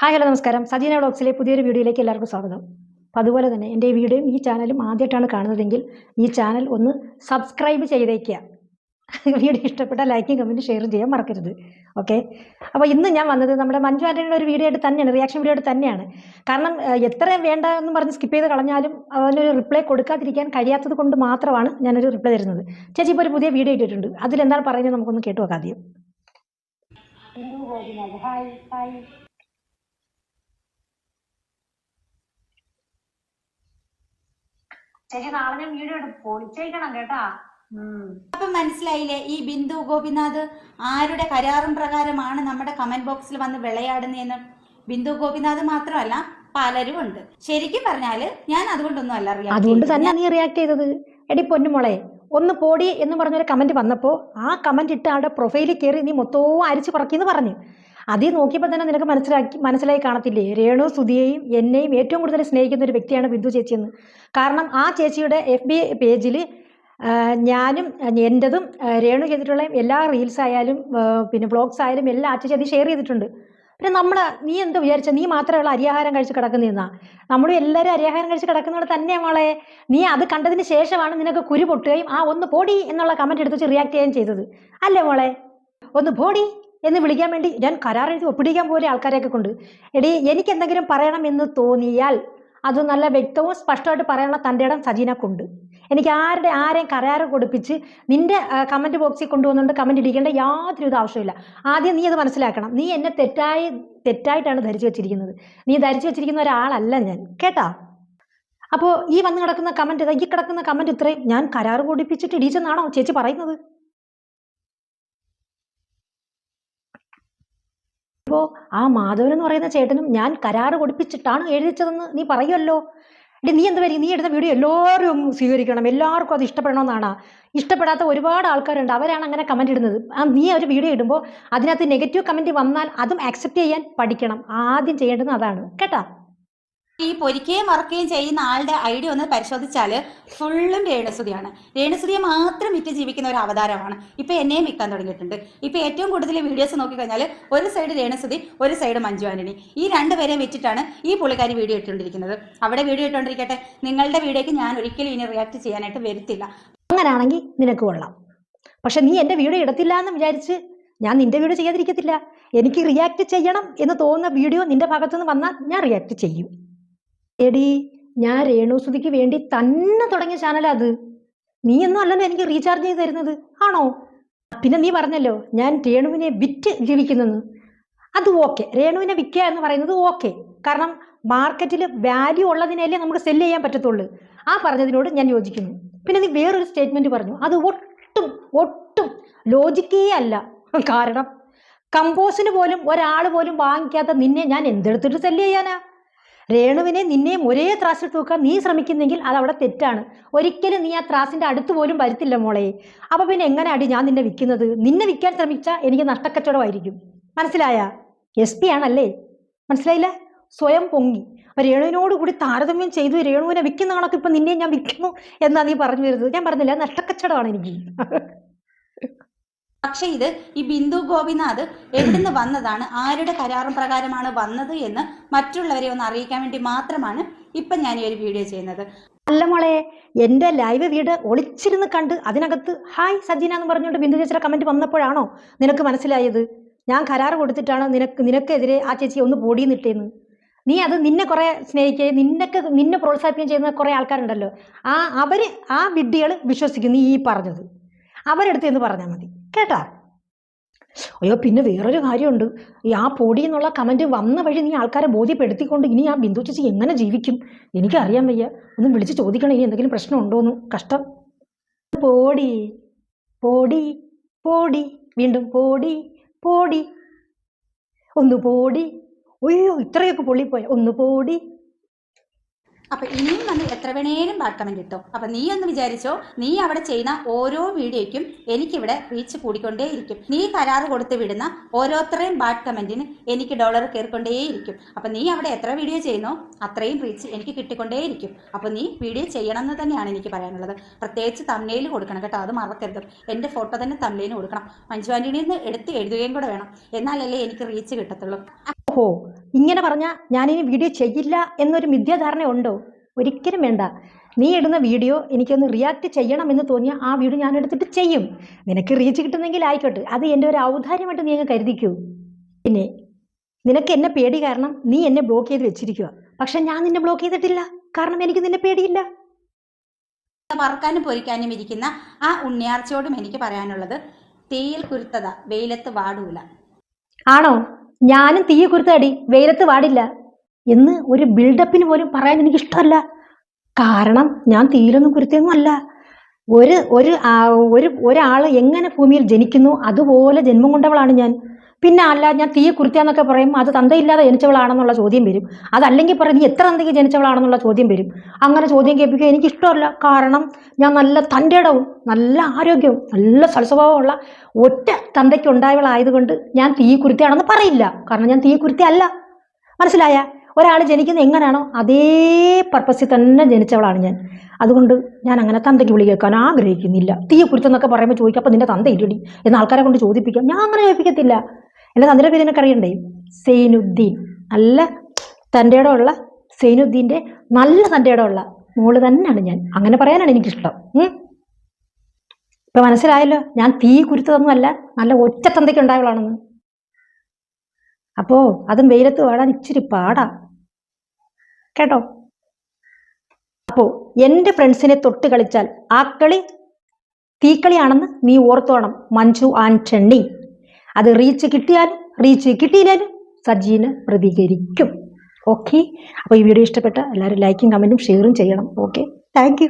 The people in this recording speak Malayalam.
ഹായ് ഹലോ നമസ്കാരം. സജീന വ്ളോഗ്സിലെ പുതിയൊരു വീഡിയോയിലേക്ക് എല്ലാവർക്കും സ്വാഗതം. അപ്പോൾ അതുപോലെ തന്നെ എന്റെ ഈ വീഡിയോയും ഈ ചാനലും ആദ്യമായിട്ടാണ് കാണുന്നതെങ്കിൽ ഈ ചാനൽ ഒന്ന് സബ്സ്ക്രൈബ് ചെയ്തേക്കുക. വീഡിയോ ഇഷ്ടപ്പെട്ട ലൈക്കും കമന്റ് ഷെയറും ചെയ്യാൻ മറക്കരുത്. ഓക്കെ? അപ്പോൾ ഇന്ന് ഞാൻ വന്നത് നമ്മുടെ മഞ്ജു ആന്റണിയുടെ ഒരു വീഡിയോ ആയിട്ട് തന്നെയാണ് റിയാക്ഷൻ വീഡിയോ ആയിട്ട് തന്നെയാണ്. കാരണം എത്ര വേണ്ട എന്ന് പറഞ്ഞ് സ്കിപ്പ് ചെയ്ത് കളഞ്ഞാലും അതിനൊരു റിപ്ലൈ കൊടുക്കാതിരിക്കാൻ കഴിയാത്തത് കൊണ്ട് മാത്രമാണ് ഞാനൊരു റിപ്ലൈ തരുന്നത്. ചേച്ചി ഇപ്പോൾ ഒരു പുതിയ വീഡിയോ ഇട്ടിട്ടുണ്ട്. അതിലെന്താണ് പറയുന്നത് നമുക്കൊന്ന് കേട്ടു നോക്കാം ആദ്യം. ചേച്ചി നാളെ ഞാൻ വീഡിയോ എടുത്ത് പൊളിച്ചേക്കണം കേട്ടാ. അപ്പൊ മനസ്സിലായില്ലേ ഈ ബിന്ദു ഗോപിനാഥ് ആരുടെ കരാറും പ്രകാരമാണ് നമ്മുടെ കമന്റ് ബോക്സിൽ വന്ന് വിളയാടുന്നതെന്ന്? ബിന്ദു ഗോപിനാഥ് മാത്രമല്ല പലരും ഉണ്ട്. ശരിക്കും പറഞ്ഞാൽ ഞാൻ അതുകൊണ്ടൊന്നും അല്ല അറിയാം അതുകൊണ്ട്. തന്നെ നീ റിയാക്ട് ചെയ്തത്. എടി പൊന്നുമോളെ ഒന്ന് പോടി എന്ന് പറഞ്ഞൊരു കമന്റ് വന്നപ്പോൾ ആ കമന്റ് ഇട്ട് ആളുടെ പ്രൊഫൈലിൽ കയറി നീ മൊത്തവും അരിച്ചു പറക്കിന്ന് പറഞ്ഞു. അതിൽ നോക്കിയപ്പോൾ തന്നെ നിനക്ക് മനസ്സിലാക്കി മനസ്സിലായി കാണത്തില്ലേ? രേണു സുധിയെയും എന്നെയും ഏറ്റവും കൂടുതൽ സ്നേഹിക്കുന്ന ഒരു വ്യക്തിയാണ് ബിന്ദു ചേച്ചിയെന്ന് കാരണം ആ ചേച്ചിയുടെ എഫ് ബി പേജിൽ ഞാനും എന്റെതും രേണു ചെയ്തിട്ടുള്ള എല്ലാ റീൽസ് ആയാലും പിന്നെ ബ്ലോഗ്സ് ആയാലും എല്ലാം ആ ചേച്ചി ഷെയർ ചെയ്തിട്ടുണ്ട്. പിന്നെ നമ്മൾ നീ എന്താ വിചാരിച്ച? നീ മാത്രമുള്ള അരിയാഹാരം കഴിച്ച് കിടക്കുന്നതെന്നാ നമ്മളും എല്ലാവരും അരിയാഹാരം കഴിച്ച് കിടക്കുന്നവിടെ തന്നെ മോളെ. നീ അത് കണ്ടതിന് ശേഷമാണ് നിനക്ക് കുരു പൊട്ടുകയും ആ ഒന്ന് പോടി എന്നുള്ള കമന്റ് എടുത്ത് വെച്ച് റിയാക്ട് ചെയ്യുകയും ചെയ്തത്. അല്ലേ മോളെ? ഒന്ന് പോടി. എന്ന് വിളിക്കാൻ വേണ്ടി ഞാൻ കരാർ എഴുതി ഒപ്പിടിക്കാൻ പോലെ ആൾക്കാരെയൊക്കെ കൊണ്ട്. എടി എനിക്ക് എന്തെങ്കിലും പറയണം എന്ന് തോന്നിയാൽ അത് നല്ല വ്യക്തവും സ്പഷ്ടമായിട്ട് പറയാനുള്ള തന്റെ ഇടം സജീനക്കുണ്ട് എനിക്ക് ആരുടെ ആരെയും കരാറ് കൊടുപ്പിച്ച് നിന്റെ കമന്റ് ബോക്സിൽ കൊണ്ടുവന്നുകൊണ്ട് കമന്റ് ഇടിക്കേണ്ട യാതൊരു ഇത് ആവശ്യമില്ല ആദ്യം നീ അത് മനസ്സിലാക്കണം. നീ എന്നെ തെറ്റായി തെറ്റായിട്ടാണ് ധരിച്ചു വെച്ചിരിക്കുന്നത്. നീ ധരിച്ചു വെച്ചിരിക്കുന്ന ഒരാളല്ല ഞാൻ. കേട്ടാ? അപ്പോൾ ഈ വന്ന് കിടക്കുന്ന കമന്റ് ഈ കിടക്കുന്ന കമന്റ് ഇത്രയും ഞാൻ കരാറ് കൊടുപ്പിച്ചിട്ട് ഇടിച്ചെന്നാണോ ചേച്ചി പറയുന്നത്? അപ്പോൾ ആ മാധവൻ എന്ന് പറയുന്ന ചേട്ടനും ഞാൻ കരാറ് കൊടുപ്പിച്ചിട്ടാണ് എഴുതിച്ചതെന്ന് നീ പറയുമല്ലോ എടി നീ എന്ത് വരും? നീ എടുത്ത വീഡിയോ എല്ലാവരും സ്വീകരിക്കണം. എല്ലാവർക്കും അത് ഇഷ്ടപ്പെടണമെന്നാണ്. ഇഷ്ടപ്പെടാത്ത ഒരുപാട് ആൾക്കാരുണ്ട്. അവരാണ് അങ്ങനെ കമന്റ് ഇടുന്നത്. ആ നീ ഒരു വീഡിയോ ഇടുമ്പോൾ അതിനകത്ത് നെഗറ്റീവ് കമന്റ് വന്നാൽ അതും ആക്സെപ്റ്റ് ചെയ്യാൻ പഠിക്കണം. ആദ്യം ചെയ്യേണ്ടത് അതാണ്. കേട്ടാ? ഈ പൊരിക്കുകയും മറക്കുകയും ചെയ്യുന്ന ആളുടെ ഐഡിയ ഒന്ന് പരിശോധിച്ചാൽ ഫുള്ളും രേണുസുതിയാണ്. രേണുസുതിയെ മാത്രം വിറ്റ് ജീവിക്കുന്ന ഒരു അവതാരമാണ് ഇപ്പൊ എന്നെയും വിൽക്കാൻ തുടങ്ങിയിട്ടുണ്ട്. ഇപ്പൊ ഏറ്റവും കൂടുതൽ വീഡിയോസ് നോക്കിക്കഴിഞ്ഞാൽ ഒരു സൈഡ് രേണുസുതി ഒരു സൈഡ് മഞ്ജു ആന്റണി. ഈ രണ്ടുപേരെയും വിറ്റിട്ടാണ് ഈ പുള്ളിക്കാരി വീഡിയോ ഇട്ടുകൊണ്ടിരിക്കുന്നത്. അവിടെ വീഡിയോ ഇട്ടുകൊണ്ടിരിക്കട്ടെ. നിങ്ങളുടെ വീഡിയോയ്ക്ക് ഞാൻ ഒരിക്കലും ഇനി റിയാക്ട് ചെയ്യാനായിട്ട് വരുത്തില്ല. അങ്ങനെയാണെങ്കിൽ നിനക്ക് കൊള്ളാം. പക്ഷെ നീ എന്റെ വീഡിയോ ഇടത്തില്ല എന്ന് വിചാരിച്ച് ഞാൻ നിന്റെ വീഡിയോ ചെയ്യാതിരിക്കത്തില്ല. എനിക്ക് റിയാക്ട് ചെയ്യണം എന്ന് തോന്നുന്ന വീഡിയോ നിന്റെ ഭാഗത്തുനിന്ന് വന്നാൽ ഞാൻ റിയാക്ട് ചെയ്യും. എടി ഞാൻ രേണുസുതിക്ക് വേണ്ടി തന്നെ തുടങ്ങിയ ചാനലാ അത്. നീ ഒന്നും അല്ലല്ലോ എനിക്ക് റീചാർജ് ചെയ്ത് തരുന്നത്. ആണോ? പിന്നെ നീ പറഞ്ഞല്ലോ ഞാൻ രേണുവിനെ വിറ്റ് ജീവിക്കുന്നെന്ന്. അത് ഓക്കെ രേണുവിനെ വിൽക്കുക എന്ന് പറയുന്നത് ഓക്കെ കാരണം മാർക്കറ്റിൽ വാല്യൂ ഉള്ളതിനല്ലേ നമുക്ക് സെൽ ചെയ്യാൻ പറ്റത്തുള്ളൂ. ആ പറഞ്ഞതിനോട് ഞാൻ യോജിക്കുന്നു. പിന്നെ നീ വേറൊരു സ്റ്റേറ്റ്മെന്റ് പറഞ്ഞു. അത് ഒട്ടും ഒട്ടും ലോജിക്കേ അല്ല. കാരണം കമ്പോസിന് പോലും ഒരാൾ പോലും വാങ്ങിക്കാത്ത നിന്നെ ഞാൻ എന്തെടുത്തിട്ട് സെൽ ചെയ്യാനാ? രേണുവിനെ നിന്നെയും ഒരേ ത്രാസിൽ തൂക്കാൻ നീ ശ്രമിക്കുന്നെങ്കിൽ അത് തെറ്റാണ്. ഒരിക്കലും നീ ആ ത്രാസിന്റെ അടുത്ത് പോലും വരുത്തില്ല മോളെ. അപ്പൊ പിന്നെ എങ്ങനെ അടി ഞാൻ നിന്നെ വിൽക്കുന്നത്? നിന്നെ വിൽക്കാൻ ശ്രമിച്ചാൽ എനിക്ക് നഷ്ടക്കച്ചവടമായിരിക്കും. മനസ്സിലായ? എസ് പി ആണല്ലേ? മനസ്സിലായില്ല? സ്വയം പൊങ്ങി. രേണുവിനോട് കൂടി താരതമ്യം ചെയ്തു രേണുവിനെ വിൽക്കുന്ന കണക്ക് ഇപ്പൊ നിന്നെ ഞാൻ വിൽക്കുന്നു എന്നാ നീ പറഞ്ഞു വരുന്നത് ഞാൻ പറഞ്ഞില്ല? നഷ്ടക്കച്ചവടമാണ് എനിക്ക്. പക്ഷെ ഇത് ഈ ബിന്ദു ഗോപിനാഥ് എവിടുന്ന് വന്നതാണ്? ആരുടെ കരാറും പ്രകാരമാണ് വന്നത് എന്ന് മറ്റുള്ളവരെ ഒന്ന് അറിയിക്കാൻ വേണ്ടി മാത്രമാണ് ഇപ്പൊ ഞാൻ ഈ ഒരു വീഡിയോ ചെയ്യുന്നത്. അല്ല മോളെ എന്റെ ലൈവ് വീട് ഒളിച്ചിരുന്ന് കണ്ട് അതിനകത്ത് ഹായ് സജീന എന്ന് പറഞ്ഞുകൊണ്ട് ബിന്ദു ചേച്ചിയുടെ കമന്റ് വന്നപ്പോഴാണോ നിനക്ക് മനസ്സിലായത്? ഞാൻ കരാറ് കൊടുത്തിട്ടാണ് നിനക്ക് നിനക്കെതിരെ ആ ചേച്ചി ഒന്ന് പൊടിയെന്നിട്ടേന്ന് നീ അത് നിന്നെ കുറേ സ്നേഹിക്കുകയും നിന്നൊക്കെ നിന്നെ പ്രോത്സാഹിപ്പിക്കുകയും ചെയ്യുന്ന കുറേ ആൾക്കാരുണ്ടല്ലോ. ആ അവർ ആ വിഡ്ഢികൾ വിശ്വസിക്കുന്നു ഈ പറഞ്ഞത്. അവരെടുത്ത് എന്ന് പറഞ്ഞാൽ മതി. കേട്ടാ? അയ്യോ പിന്നെ വേറൊരു കാര്യമുണ്ട്. ഈ ആ പൊടി എന്നുള്ള കമന്റ് വന്ന വഴി നീ ആൾക്കാരെ ബോധ്യപ്പെടുത്തിക്കൊണ്ട് ഇനി ആ ബിന്ദു ചേച്ചി എങ്ങനെ ജീവിക്കും? എനിക്കറിയാൻ വയ്യ. ഒന്നും വിളിച്ച് ചോദിക്കണം ഇനി എന്തെങ്കിലും പ്രശ്നം ഉണ്ടോന്ന് കഷ്ടം. പോടി പോടി പോടി. വീണ്ടും പോടി പോടി. ഒന്ന് പോടി. അയ്യോ ഇത്രയൊക്കെ പൊള്ളിപ്പോയ? ഒന്ന് പോടി അപ്പൊ ഇനിയും വന്ന് എത്ര വേണേലും പാർക്കണം കിട്ടും. അപ്പൊ നീ ഒന്ന് വിചാരിച്ചോ നീ അവിടെ ചെയ്യുന്ന ഓരോ വീഡിയോയ്ക്കും എനിക്കിവിടെ റീച്ച് കൂടിക്കൊണ്ടേയിരിക്കും. നീ കരാറ് കൊടുത്ത് വിടുന്ന ഓരോരുത്തരെയും ബാഡ് കമന്റിന് എനിക്ക് ഡോളർ കയറിക്കൊണ്ടേയിരിക്കും. അപ്പൊ നീ അവിടെ എത്ര വീഡിയോ ചെയ്യുന്നോ അത്രയും റീച്ച് എനിക്ക് കിട്ടിക്കൊണ്ടേയിരിക്കും. അപ്പൊ നീ വീഡിയോ ചെയ്യണം എന്ന് തന്നെയാണ് എനിക്ക് പറയാനുള്ളത്. പ്രത്യേകിച്ച് തമ്മിൽ കൊടുക്കണം കേട്ടോ അത് മറക്കരുത്. എന്റെ ഫോട്ടോ തന്നെ തമ്മിലിന് കൊടുക്കണം. മഞ്ജു നിന്ന് എടുത്ത് എഴുതുകയും കൂടെ വേണം. എന്നാലല്ലേ എനിക്ക് റീച്ച് കിട്ടത്തുള്ളൂ. ഇങ്ങനെ പറഞ്ഞാൽ ഞാനിനി വീഡിയോ ചെയ്യില്ല എന്നൊരു മിഥ്യാധാരണ ഉണ്ടോ ഒരിക്കലും വേണ്ട. നീ ഇടുന്ന വീഡിയോ എനിക്കൊന്ന് റിയാക്ട് ചെയ്യണം എന്ന് തോന്നിയാൽ ആ വീഡിയോ ഞാൻ എടുത്തിട്ട് ചെയ്യും. നിനക്ക് റീച്ച് കിട്ടുന്നെങ്കിൽ ആയിക്കോട്ടെ. അത് എന്റെ ഒരു ഔദാര്യമായിട്ട് നീ അങ്ങ് കരുതിക്കൂ. പിന്നെ നിനക്ക് എന്നെ പേടി കാരണം നീ എന്നെ ബ്ലോക്ക് ചെയ്ത് വെച്ചിരിക്കുക പക്ഷെ ഞാൻ നിന്നെ ബ്ലോക്ക് ചെയ്തിട്ടില്ല. കാരണം എനിക്ക് നിന്നെ പേടിയില്ല. വറുക്കാനും പൊരിക്കാനും ഇരിക്കുന്ന ആ ഉണ്ണിയാർച്ചയോടും എനിക്ക് പറയാനുള്ളത് തേയിൽ കുരുത്തത വെയിലത്ത് വാടൂല. ആണോ? ഞാനും തീയെ കുരുത്തടി വെയിലത്ത് പാടില്ല എന്ന് ഒരു ബിൽഡപ്പിന് പോലും പറയാൻ എനിക്ക് ഇഷ്ടമല്ല കാരണം ഞാൻ തീയിലൊന്നും കുരുത്തൊന്നും അല്ല ഒരു ഒരു ഒരു ഒരാൾ എങ്ങനെ ഭൂമിയിൽ ജനിക്കുന്നു അതുപോലെ ജന്മം കൊണ്ടവളാണ് ഞാൻ. പിന്നെ അല്ല ഞാൻ തീയെ കുരുത്തിയാന്നൊക്കെ പറയും അത് തന്തയില്ലാതെ ജനിച്ചവളാണെന്നുള്ള ചോദ്യം വരും. അതല്ലെങ്കിൽ പറയും നീ എത്ര തന്തയ്ക്ക് ജനിച്ചവളാണെന്നുള്ള ചോദ്യം വരും. അങ്ങനെ ചോദ്യം കേൾപ്പിക്കുക എനിക്കിഷ്ടമല്ല. കാരണം ഞാൻ നല്ല തന്റെടവും നല്ല ആരോഗ്യവും നല്ല സൽസ്വഭാവമുള്ള ഒറ്റ തന്തയ്ക്ക് ഉണ്ടായവളായതുകൊണ്ട് ഞാൻ തീ കുരുത്തിയാണെന്ന് പറയില്ല. കാരണം ഞാൻ തീ കുരുത്തി അല്ല മനസ്സിലായ? ഒരാൾ ജനിക്കുന്നത് എങ്ങനെയാണോ അതേ പർപ്പസിൽ തന്നെ ജനിച്ചവളാണ് ഞാൻ. അതുകൊണ്ട് ഞാൻ അങ്ങനെ തന്തയ്ക്ക് വിളി കേൾക്കാൻ ആഗ്രഹിക്കുന്നില്ല. തീയെ കുരുത്തെന്നൊക്കെ പറയുമ്പോൾ ചോദിക്കാം അപ്പം നിന്റെ തന്ത ഇല്ലടി? എന്ന് ആൾക്കാരെ കൊണ്ട് ചോദിപ്പിക്കാം. ഞാൻ അങ്ങനെ ചോദിപ്പിക്കത്തില്ല എന്റെ തന്ത്രിയുടെ പേര് നിനക്ക് അറിയണ്ടേ? സൈനുദ്ദീൻ. നല്ല തന്റെ ഉള്ള സൈനുദ്ദീന്റെ നല്ല തന്റെ ഉള്ള മോൾ തന്നെയാണ് ഞാൻ. അങ്ങനെ പറയാനാണ് എനിക്കിഷ്ടം. ഇപ്പൊ മനസ്സിലായല്ലോ? ഞാൻ തീ കുരുത്തതൊന്നുമല്ല നല്ല ഒറ്റ തന്തയ്ക്ക് ഉണ്ടായവളാണെന്ന്. അപ്പോ അതും വെയിലത്ത് വാടാൻ ഇച്ചിരി പാടാ. കേട്ടോ? അപ്പോ എന്റെ ഫ്രണ്ട്സിനെ തൊട്ട് കളിച്ചാൽ ആ കളി തീക്കളിയാണെന്ന് നീ ഓർത്തോണം മഞ്ജു ആന്റണി അത് റീച്ച് കിട്ടിയാലും റീച്ച് കിട്ടിയില്ലാലും സജീന് പ്രതികരിക്കും. ഓക്കെ അപ്പോൾ ഈ വീഡിയോ ഇഷ്ടപ്പെട്ട എല്ലാവരും ലൈക്കും കമന്റും ഷെയറും ചെയ്യണം. Okay thank